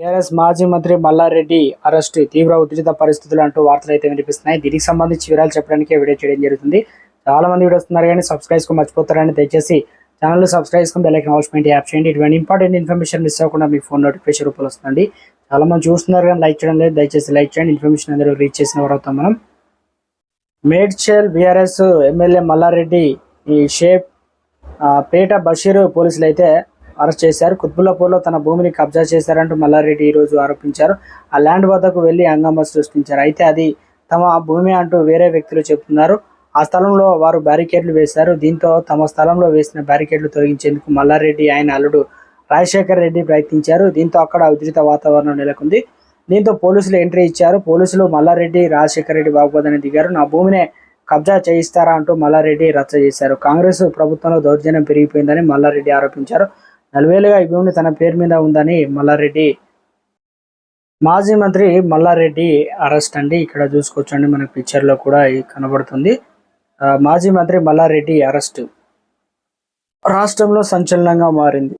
TRS మాజీ మంత్రి Mallareddy arrest తీవ్ర ఉద్రిత పరిస్థితులు అంటూ వార్తలు అయితే వినిపిస్తున్నాయి. దీనికి సంబంధించి వివరాలు చెప్పడానికి వీడియో చేయడం జరుగుతుంది. చాలా మంది వీడియో వస్తున్నారు కానీ సబ్స్క్రైబ్కు మర్చిపోతారని దయచేసి ఛానల్ సబ్స్క్రైబ్ చేసుకుని బెల్ ఐకాన్ యాప్ చేయండి. ఇటువంటి ఇంపార్టెంట్ ఇన్ఫర్మేషన్ మిస్ అవ్వకుండా మీ ఫోన్ నోటిఫికేషన్ రూపంలో వస్తుంది చాలా మంది చూస్తున్నారు కానీ లైక్ చేయడం లేదు. దయచేసి లైక్ చేయండి. ఇన్ఫర్మేషన్ అందరూ రీచ్ చేసిన వారు మనం. మేడ్చల్ బీఆర్ఎస్ ఎమ్మెల్యే మల్లారెడ్డి ఈ షేప్ పేట బషీర్ పోలీసులు అయితే అరెస్ట్ చేశారు. కుత్బుల్లాపూర్లో తన భూమిని కబ్జా చేశారంటూ మల్లారెడ్డి ఈ రోజు ఆరోపించారు. ఆ ల్యాండ్ వద్దకు వెళ్ళి హంగామా సృష్టించారు. అయితే అది తమ భూమి అంటూ వేరే వ్యక్తులు చెప్తున్నారు. ఆ స్థలంలో వారు బ్యారికేడ్లు వేశారు. దీంతో తమ స్థలంలో వేసిన బ్యారికేడ్లు తొలగించేందుకు మల్లారెడ్డి ఆయన అల్లుడు రాజశేఖర్ రెడ్డి ప్రయత్నించారు. దీంతో అక్కడ ఉద్రిత వాతావరణం నెలకొంది. దీంతో పోలీసులు ఎంట్రీ ఇచ్చారు. పోలీసులు మల్లారెడ్డి రాజశేఖర్ రెడ్డి బాగుపదని దిగారు. నా భూమినే కబ్జా చేయిస్తారా అంటూ మల్లారెడ్డి రచ్చ చేశారు. కాంగ్రెస్ ప్రభుత్వంలో దౌర్జన్యం పెరిగిపోయిందని మల్లారెడ్డి ఆరోపించారు. నలవేలుగా ఈ భూమిని తన పేరు మీద ఉందని మల్లారెడ్డి మాజీ మంత్రి మల్లారెడ్డి అరెస్ట్ అండి. ఇక్కడ చూసుకోవచ్చండి. మనకి పిక్చర్లో కూడా కనబడుతుంది. ఆ, మాజీ మంత్రి మల్లారెడ్డి అరెస్ట్. రాష్ట్రంలో సంచలనంగా మారింది.